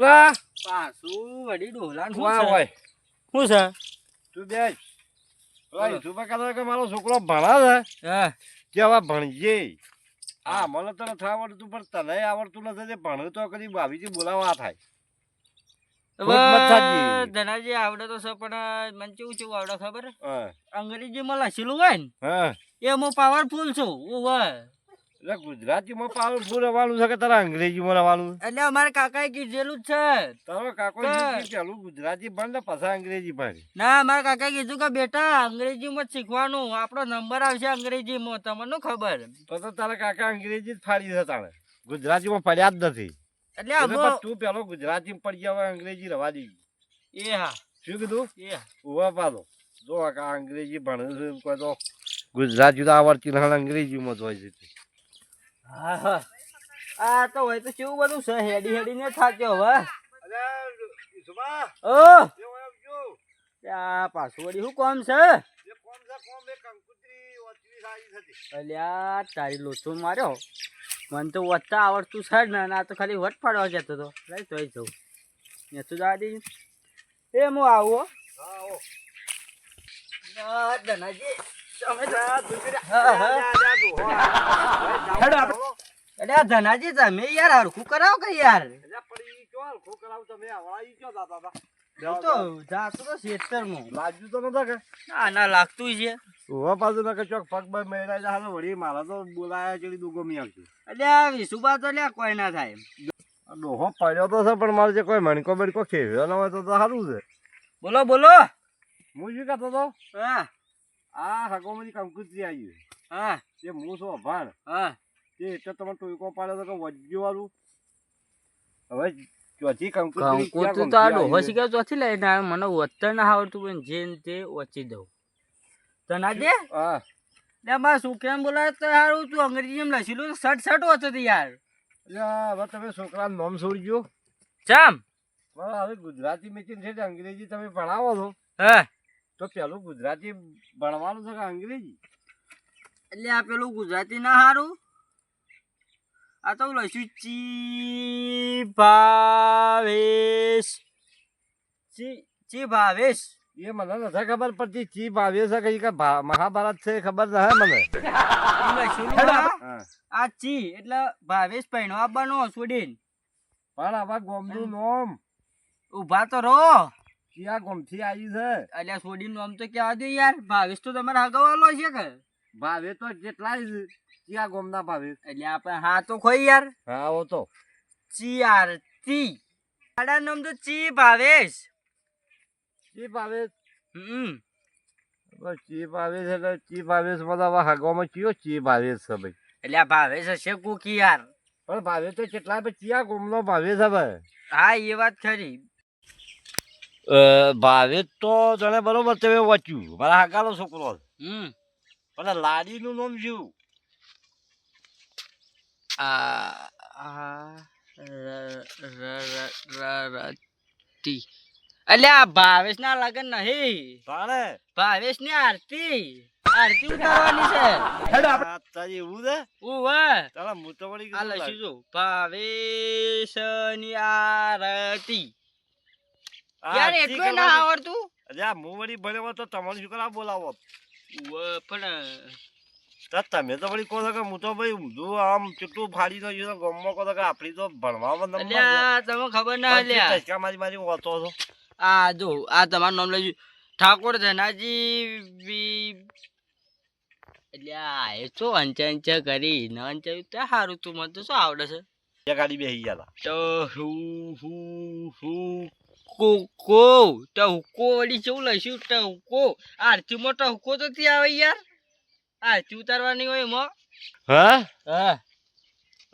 લા પાછું વાહ હોય શું છે? તું બેસ. ઓય તું પણ કહેતો કે મારો છોકરો ભણા છે. હા. કે હવે ભણજે. હા મને તો નથી આવડતું પણ તને આવડતું નથી તે ભણ્યું તો કદી ભાભીજી બોલાવા થાય. ધનાજી આવડે તો છે પણ મને કેવું કેવું આવડે ખબર? હા. અંગ્રેજીમાં લખેલું હોય ને હા. એ હું પાવરફુલ છું ઓવે એટલે ગુજરાતીમાં પાવરફુલ રવાનું છે કે તારા અંગ્રેજીમાં રવાનું? એટલે અમારા કાકાએ કીધેલું જ છે. તારો કાકો પેલું ગુજરાતી ભણ ને પછી અંગ્રેજી ભણ ના મારા કાકાએ કીધું કે બેટા અંગ્રેજીમાં શીખવાનું. આપણો નંબર આવશે અંગ્રેજીમાં. તમને ખબર? તો તારા કાકા અંગ્રેજી જ ફાડી છે તાણે. ગુજરાતીમાં પડ્યા જ નથી. એટલે તું પેલો ગુજરાતીમાં પડી જાવ હવે અંગ્રેજી રવા દીધી એ હા. શું કીધું? એ ઊભા પાડો. જો આ કા અંગ્રેજી ભણે છે કહે તો ગુજરાતી તો આવડતી અંગ્રેજીમાં જ હોય છે હા હા આ તો હોય તો કેવું બધું છે હેડી હેડી ને થાક્યો હવે ઓ આ પાછું વળી શું કોમ છે અલ્યા તારી લોચો માર્યો મને તો વધતા આવડતું છે ને આ તો ખાલી વટ પાડવા જતો હતો લઈ તોય જવું ને તું જવા દે એ હું આવો ધનાજી, તમે તો- હા, હા. અરે આ ધનાજી તમે યાર હરખું કરાવો કે યાર? તો જાતો તો. લાગ્યું તો નતા કે? ના ના લાગતું છે. ઊભા પાછું ના કે ચોક પગ પર વળી મારા તો બોલાયા ચડી દુગો મી આવશે અલ્યા વિસુબા તો લ્યા કોઈ ના થાય. આ ડોહો પડ્યો તો છે પણ મારે જે કોઈ મણકો બણકો ખેવ્યો ન હોય તો તો સારું છે. બોલો બોલો. હું શું કહેતો તો હા. આ હગોમાંથી કંકુત્રી આવી હા. જે હું છું અભાણ હા. તે એટલે તમે ટોયકો પાડ્યો તો કે વાળું. હવે ચોથી કંકુત્રી તો આ ડોહો શીખ્યો ચોથી લઈને આવ્યો. મને વત્તર ના આવડતું પણ જે તે વચી દઉં. ધનાજી હા. લે મારા છોકરાને બોલાવે? તો તું અંગ્રેજી એમ લખેલું સટ સટ વાંચો તો યાર. હવે તમે છોકરા નામ છોડજો. ચમ? હવે ગુજરાતી મેચિંગ છે અંગ્રેજી તમે ભણાવો છો. હા? તો પેલું ગુજરાતી ભણવાનું છે કે અંગ્રેજી? એટલે આ પેલું ગુજરાતી ના સારું આ તો લખ્યું ચી ભાવેશ. ચી ચી ભાવેશ? એ મને નથી ખબર પડતી ચી ભાવેશ છે કઈ કે મહાભારત છે ખબર નથી મને? આ. ચી એટલે ભાવેશ પહેણવા આપવાનો છોડીને પણ આવા ગોમનું નોમ. ઊભા તો રહો. ક્યાં ગોમથી આવી છે? અલ્યા છોડીનું નામ તો કહેવા દો યાર. ભાવેશ તો તમારે હગાવાલો છે કે? ભાવે તો કેટલાય છે. ક્યાં ગોમના ભાવે. એટલે આપણે હા તો ખોઈ યાર. હા ઓ તો. ચી આડા નામ તો ચી ભાવેશ. ચી ભાવેશ? હમ. ચી ભાવેશ એટલે ચી ભાવેશ બધા હગવામાં ચિયો ચી ભાવેશ છે ભાઈ? એટલે આ ભાવેશ હશે કુકી યાર. પણ ભાવે તો કેટલા ચિયા ગોમનો ભાવે છે ભાઈ? હા એ વાત ખરી. ભાવે તો જણે બરોબર તમે વાંચ્યું. મારા હગાનો છોકરો. હમ. પણ લાડીનું નામ શું? આ અલ્યા ભાવેશ ના લગન નહીં ભાવેશની આરતી એવું છે ઉવે હું તો વળી આ લખી જો ભાવેશની આરતી યાર ના આવડતું અલ્યા હું વળી ભણ્યો તો તમારે શું કરવા બોલાવો પણ તમે તો વળી કહો કે હું તો ભાઈ ઊંધું આમ ચૂંટું ફાડી નો ગયો ગમમાં કહો કે આપણી તો ભણવામાં તમે ખબર ના ટચકા મારી મારી વાંચો છો આ જો આ તમારું નામ લઈ ઠાકોર ધનાજી એટલે એ તો અંચે અંચા કરી? ન અંચા તો સારું તું મને તો શું આવડે છે? ત્યાં ગાડી બેસી ગયા તો. હું હું હું કો કો હુકો વળી કેવું લઈશું? હુકો આરતીમાં તો હુકો તો ત્યાં આવે યાર. આરતી ઉતારવાની હોય એમાં? હા? હા.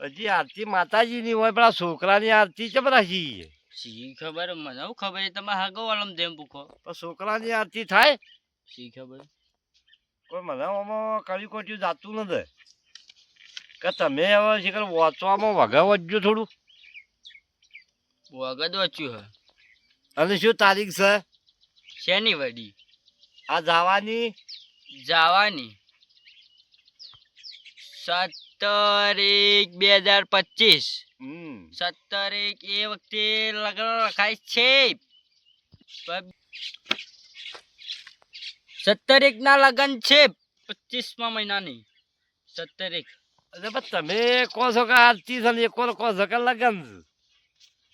હજી આરતી માતાજીની હોય પણ આ છોકરાની આરતી છે બધા રાખી? સી ખબર? મને હું ખબર? છે તમે હાગો વાળમ દેમ પૂખો પણ છોકરાની આરતી થાય? સી ખબર? કોઈ મને આમાં કડી કોટ્યું જાતું નથી. કે તમે હવે શીખર વાંચવામાં વગા વજ્જો થોડું. વગદ વાંચ્યું હે. અને શું તારીખ છે? શેની વડી? આ જવાની? જવાની. સત્તર એક બે હજાર પચીસ. સત્તર એક એ વખતે લગ્ન લખાય છે. સત્તર એક ના લગ્ન છે પચીસમા મહિનાની. સત્તર એક અરે તમે કહો છો કે આજથી છે કોણ કહો છો કે લગન?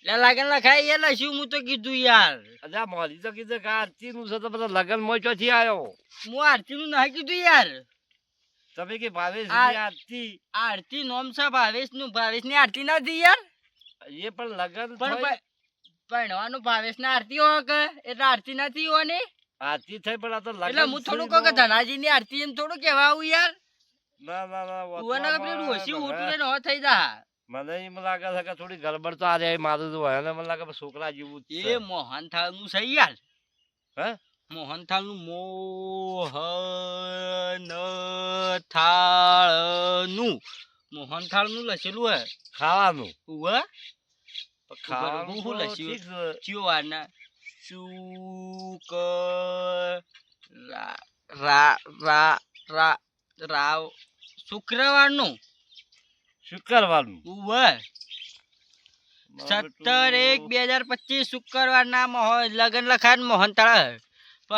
છે. લે લખાય એ લખ્યું હું તો કીધું યાર. અજા મારી તો કીધું કે આરતી નું છે તો બધા લગન મોચો થી આવ્યો. હું આરતી નું ના કીધું યાર. તમે કે ભાવેશ આરતી. આરતી નોમ છે ભાવેશનું. ભાવેશની આરતી નથી યાર. એ પણ લગન પણ ભણવાનું ભાવેશ ને આરતી હોય કે? એટલે આરતી નથી હોવાની આરતી થઈ પણ આ તો લગન એટલે હું થોડું કહું કે ધનાજી ની આરતી એમ થોડું કેવા આવું યાર. ના ના ના તું એને પેલું ડોશી મને- હો થઈ જા. મને એમ લાગે છે કે થોડી ગડબડ તો આ રહી મારું તો મને લાગે કે છોકરા જેવું એ મોહન થાળનું છે યાર. હે? મોહન થાળનું મોહન થાળનું મોહન થાળનું લખેલું હે ખાવાનું ઉવે ખાવાનું શું લખ્યું? ચિયો વારના શુક રા રા રા રાવ. શુક્રવારનું. શુક્રવારનું. ઉવે સત્તર એક બે હજાર પચીસ શુક્રવારના મોહન લગ્ન લખાણ મોહન થાળ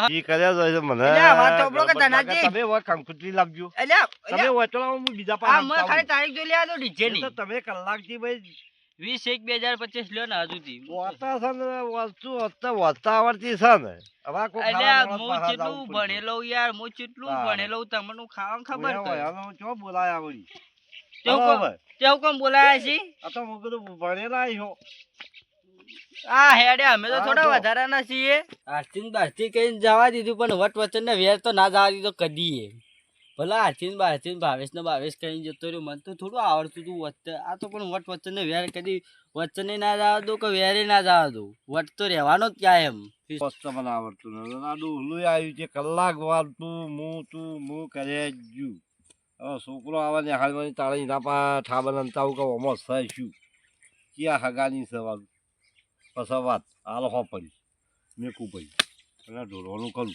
ઈ કર્યા તો મને એટલે વાત તો કે ધનાજી. તમે હોય કંકુતરી લાવજો અલ્યા તમે હોય તો હું બીજા આ પાસે ખાલી તારીખ જોઈ લેવા દો ડીજે એ તો તમે કલાકથી ભાઈ વીસ એક બે હજાર પચીસ લ્યો ને હજુથી વાતા છે ને વસ્તુ વાતા વાતા આવડતી છે ને. કોઈ અલ્યા હું કેટલું ભણેલો યાર હું કેટલું ભણેલો તમને ખાવાનું ખબર હવે હું ચો બોલાયા વળી. તેવું કોમ બોલાયા છે? આ તો હું કીધું ભણેલા છો. આ હેડે અમે તો થોડા વધારાના છીએ. આરતી બારતી કહીને જવા દીધું પણ વટ વચન ને વેર તો ના જવા દીધો કદી ભલા આરતી બારતી ભાવેશ ને ભાવેશ કહીને જતો રહ્યો. મને તો થોડું આવડતું હતું વચ્ચે. આ તો પણ વટ વચન ને વેર કદી વચને ના જવા દો કે વેરે ના જવા દો. વટ તો રહેવાનો જ ક્યાં એમ? વસ્તુ મને આવડતું નથી આ ડોલું આવ્યું છે કલાક વાર તું મું તું મું કરે જુ હવે છોકરો આવે ને હાલવાની તાળી ના પા ઠાબન અંતાવું કે ઓમો થાય શું? ક્યાં હગાની સવાલ? પછી વાત હાલ હો પડી મેકું પડી અને ઢોલવાનું કરું